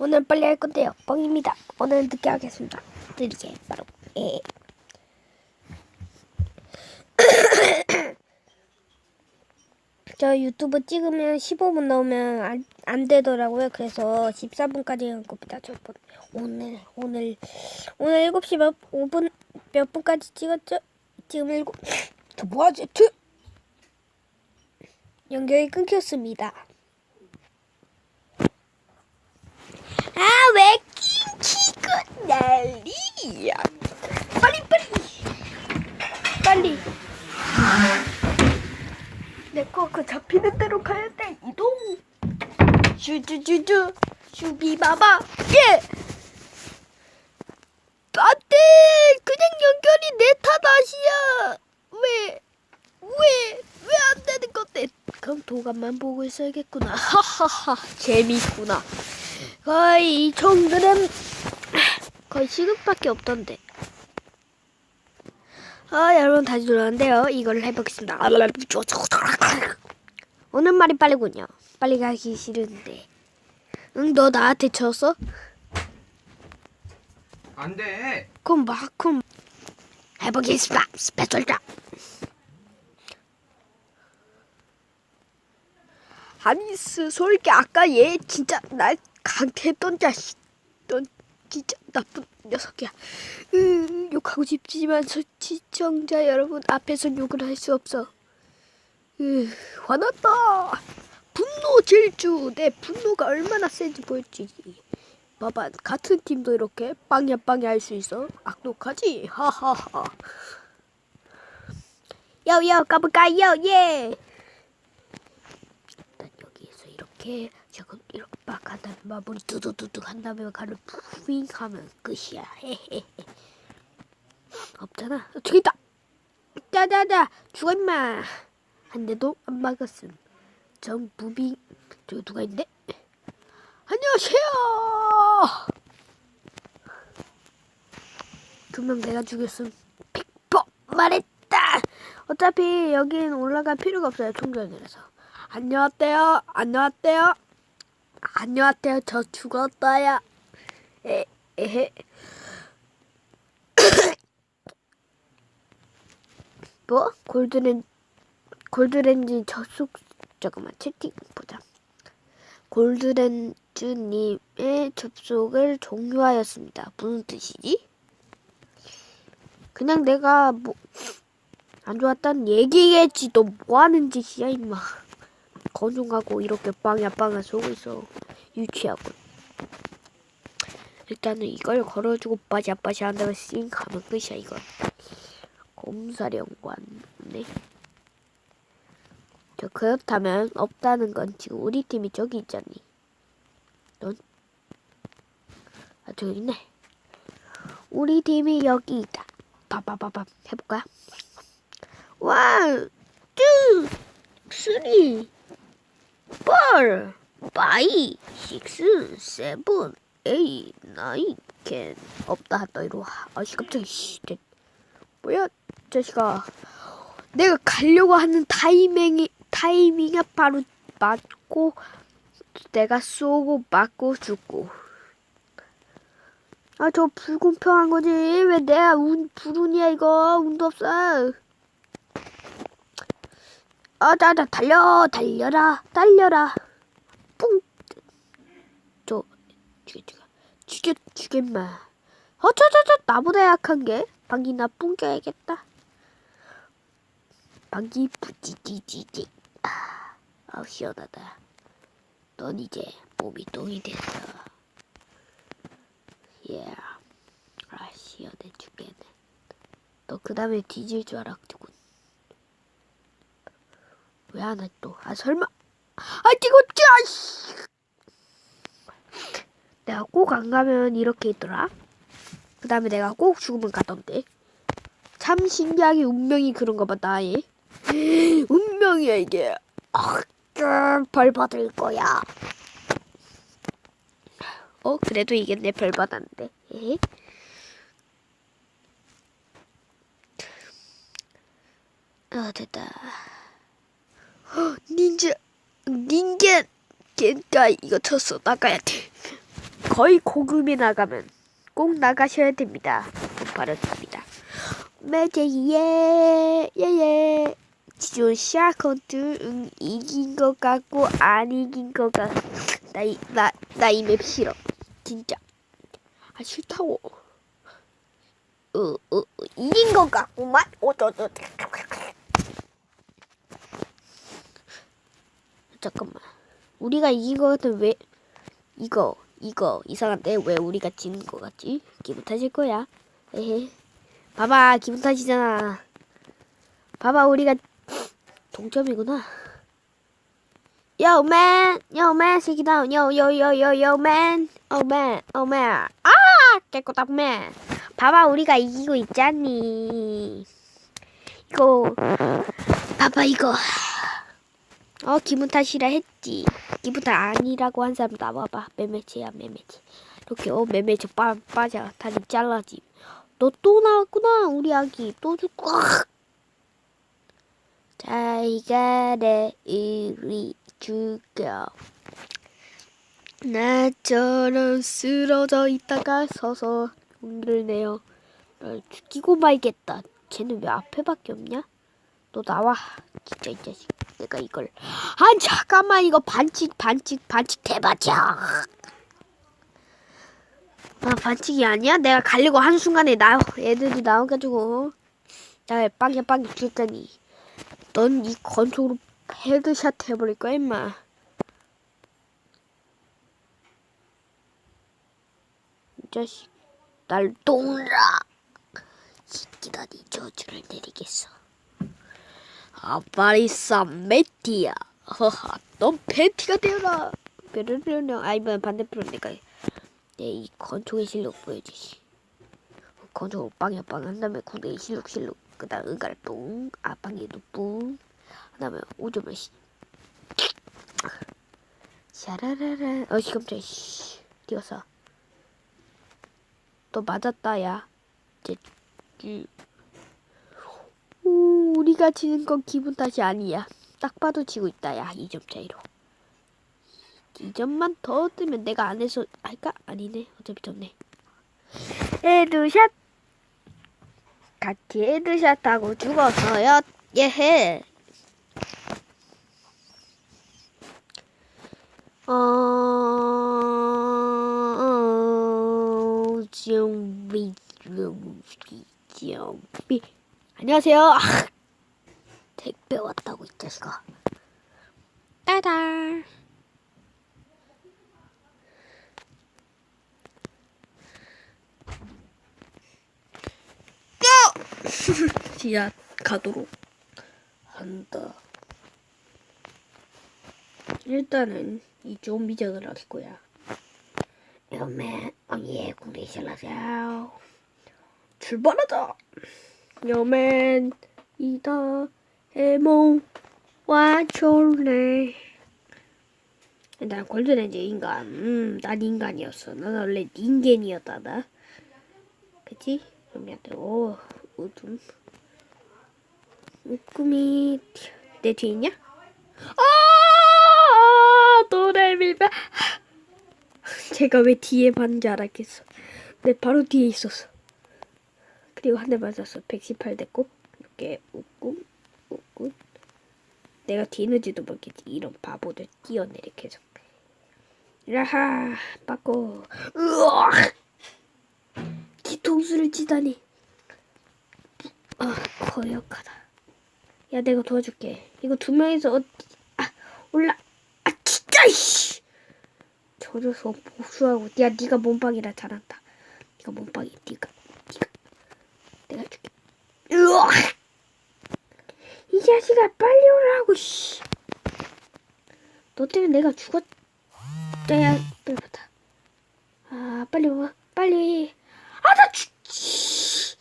오늘 빨리 할 건데요. 뻥입니다. 오늘 늦게 하겠습니다. 느리게 바로 예. 저 유튜브 찍으면 15분 넘으면 안, 안 되더라고요. 그래서 14분까지 한 겁니다. 저 번- 오늘 오늘 오늘 7시 몇 5분 몇 분까지 찍었죠? 지금 7 저 뭐하지? 저 연결이 끊겼습니다. 아, 왜 끊기고 난리야. 빨리, 빨리. 빨리. 내거그 잡히는 대로 가야 돼. 이동. 슈주주주. 슈비바바. 예. 안 돼. 그냥 연결이 내 탓이야. 왜? 왜? 왜 안 되는 건데? 그럼 도감만 보고 있어야겠구나. 하하하. 재밌구나. 거의 이 총들은 거의 시급밖에 없던데. 아 여러분 다시 돌아왔는데요. 이걸 해보겠습니다. 오는 말이 빠르군요. 빨리 가기 싫은데. 응, 너 나한테 쳤어? 안 돼. 그럼 막 그럼 해보겠습니다. 스페셜자. 아니 솔게 아까 얘 진짜 날 강퇴했던 자식. 넌 진짜 나쁜 녀석이야. 으, 욕하고 싶지만 저 시청자 여러분 앞에선 욕을 할 수 없어. 으, 화났다. 분노 질주. 내 분노가 얼마나 센지 보여주지. 봐봐 같은 팀도 이렇게 빵야 빵야 할 수 있어 악독하지 하하하 야야 까볼까요 예 일단 여기에서 이렇게 저거 이렇게 빡한 다음에 마무리 두두두두 한 다음에 가를 푸잉 하면 끝이야 없잖아 저기 있다 짜자자 죽어 임마 한 대도 안 막았음 정 무빙 저기 누가 있는데 안녕하세요. 분명 내가 죽였음. 픽법 말했다. 어차피 여긴 올라갈 필요가 없어요. 총전이라서. 안녕하세요. 안녕하세요. 안녕하세요. 저 죽었어요. 에, 에헤. 뭐? 골드렌 골드렌지 저속 잠깐만 채팅 보자. 골드렌즈님의 접속을 종료하였습니다. 무슨 뜻이지? 그냥 내가 뭐 안 좋았다는 얘기겠지. 너 뭐 하는 짓이야 임마. 건중하고 이렇게 빵야 빵야 쏘고 있어. 유치하고. 일단은 이걸 걸어주고 빠샤빠샤 한 다음에 싱 하면 끝이야 이거. 곰사령관 네. 저 그렇다면 없다는 건 지금 우리 팀이 저기 있잖니. 넌? 아 저기 있네. 우리 팀이 여기 있다. 빠바바밤 해볼까? 원, 투, 쓰리, 포, 파이, 식스, 세븐, 에이, 나인, 캔. 없다 또 이리 와. 아씨 깜짝이야. 씨, 쟤 뭐야 자식아. 내가 가려고 하는 타이밍이 타이밍에 바로 맞고 내가 쏘고 맞고 죽고 아 저 불공평한 거지 왜 내가 운 불운이야 이거 운도 없어 아나나 달려 달려라 달려라 뿡저 죽여 죽여 죽여 죽여 임마. 어저저저 나보다 약한 게? 방귀 나 뿡겨야겠다. 방귀 부지지지지. 아, 아우 시원하다. 넌 이제 몸이 똥이 됐어. 예아 시원해 죽겠네. 너 그 다음에 뒤질 줄 알았구군 왜안해 또? 아 설마. 아 찍었지 아씨 내가 꼭 안 가면 이렇게 있더라. 그 다음에 내가 꼭 죽으면 가던데. 참 신기하게 운명이 그런가 봐 나의. 운명이야 이게. 아, 벌 받을 거야. 어 그래도 이게 내 벌 받았는데. 에? 아 됐다. 헉, 닌자 닌겐 겐가 이거 쳤어. 나가야 돼 거의 고급에 나가면 꼭 나가셔야 됩니다. 바랍니다. 매제예 예예. 지존 응 이긴 것 같고 안 이긴 것 같. 나나나 이 맵 싫어. 진짜. 아 싫다고. 어, 어, 어, 이긴 것 같구만. 어쩌저. 잠깐만. 우리가 이긴 것 같은 왜 이거 이거 이상한데 왜 우리가 지는 것 같지? 기분 탓일 거야. 에헤. 봐봐 기분 탓이잖아. 봐봐 우리가 동점이구나. Yo man, yo man, shake it down, 아 깨끗한 man. 봐봐 우리가 이기고 있잖니. 이거 봐봐 이거. 어 기분 탓이라 했지. 기분 탓 아니라고 한 사람 나와봐. 매매치야 매매치. 이렇게 어 매매치 빠 빠져 다리 잘라지. 너또 나왔구나 우리 아기 또 죽고. 잘 가래 우리 죽여. 나처럼 쓰러져 있다가 서서 용기를 내어 널 죽이고 말겠다. 쟤는 왜 앞에밖에 없냐? 너 나와. 진짜 이 자식. 내가 이걸. 아 잠깐만 이거 반칙 반칙 반칙 대박이야. 아 반칙이 아니야? 내가 가려고 한 순간에 나 애들이 나와가지고 날 빵야 빵야 죽였더니 넌 이 건초로 헤드샷 해버릴 거야 임마. 이 자식 날 동라. 새끼다 니 저주를 내리겠어. 아바리사 메티야. 허하, 넌 팬티가 되어라. 베르르르 아이번 반대편으로 내가 내이 건초의 실력 보여주지. 건초 빵야 빵. 한 다음에 군대의 실력 실력. 그 다음 은가를 뿡. 아빵에도 뿡. 그 다음에 오줌을 씨 샤라라라. 어 씨 깜짝이야. 씨 뛰었어 또 맞았다 야. 이제 쭈. 오, 우리가 지는 건 기분 탓이 아니야. 딱 봐도 지고 있다, 야. 2점 차이로. 2점만 더 뜨면 내가 안 해서 할까? 아니네. 어차피 졌네. 헤드샷! 같이 헤드샷 하고 죽었어요. 예헤. 어, 어, 좀비, 좀비, 좀비. 안녕하세요. 아, 택배 왔다고 이 자식아. 따다. 고! 시작하도록 한다. 일단은 이 좀비전을 할 거야. 여맨, 어예, 군대 실라세요. 출발하자. 여맨 이다 해몽 와졸래 난 골든렌즈 인간. 음 난 인간이었어. 난 원래 닌겐이었다 나 그치? 그럼한테 오 우둠 꿈이 내 뒤에 있냐? 아! 도레미가 제가 왜 뒤에 봤는지 알았겠어. 내 바로 뒤에 있었어. 그리고 한 대 맞았어. 118 됐고 이렇게 웃고 웃고 내가 뒤늦지도 모르겠지. 이런 바보들 뛰어내리 계속. 라하 빠고 으악! 뒤통수를 치다니. 아 거역하다. 야 내가 도와줄게. 이거 두 명이서 어, 아 올라. 아 진짜 씨! 저줘서 복수하고. 야 네가 몸빵이라 잘한다. 네가 몸빵이 네가. 내가 줄게. 으악! 이 자식아 빨리 오라고 씨. 너 때문에 내가 죽었. 야, 빨리 받아. 아 빨리 와, 빨리. 아나 죽. 씨,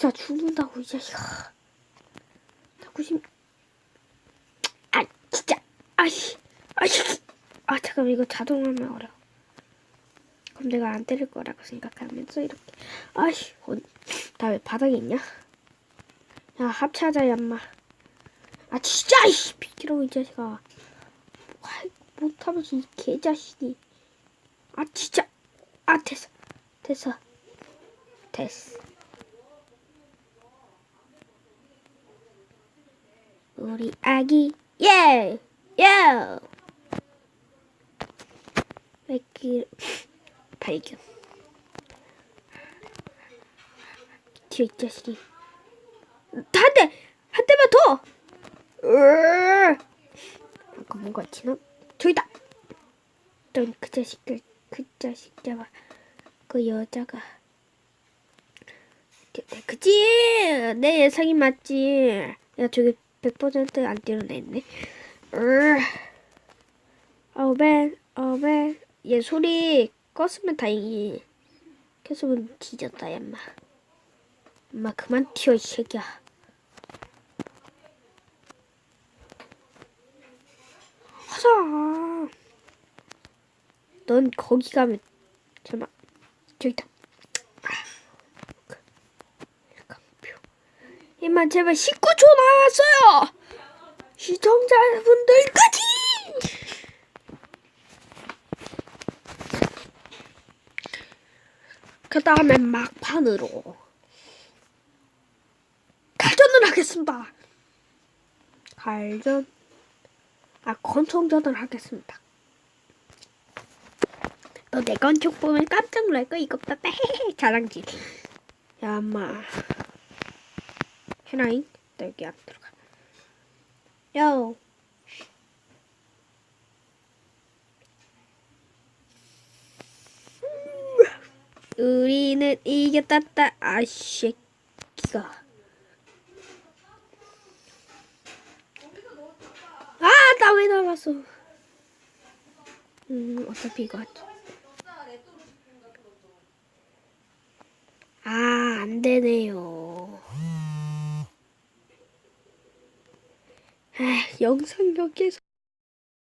나 죽는다고 이 자식아. 나 구십. 아 진짜. 아씨, 아씨. 아 잠깐 이거 자동하면 어려. 워 그럼 내가 안 때릴 거라고 생각하면서 이렇게 아씨 다왜 바닥에 있냐? 야 합차자 얌마. 아 진짜 이씨 비키라고 이 자식아. 못하면서 이 개자식이. 아 진짜. 아 됐어. 됐어. 됐어. 우리 아기 예! 예! 백길 발견. 뒤에 이 자식이 한 대! 한 대만 더! 아까 뭔가 지나? 저기다! 넌그 자식들 그 자식 잡아 그 여자가 그- 그치 내 예상이 맞지 야 저기 100%안 뛰어냈네 으아. 어벤 어벤 얘 소리 껐으면 다행히 켰으면 뒤졌다 얌마 엄마 그만 튀어 이 새끼야 하자. 넌 거기 가면 잠깐 저기 있다. 강표 이만 제발 19초 남았어요! 시청자분들까지! 그 다음에 막판으로. 갈전을 하겠습니다. 갈전 아 권총전을 하겠습니다. 너내 건축 보면 깜짝 놀랄 거 이거 봐봐. 자랑질. 야 엄마. 해나잉 나 여기 안 들어가. 요. 우리는 이겼다. 아새끼가 왜 나갔어 음 어차피 이거 하지 아, 안 되네요. 아, 영상 여기에서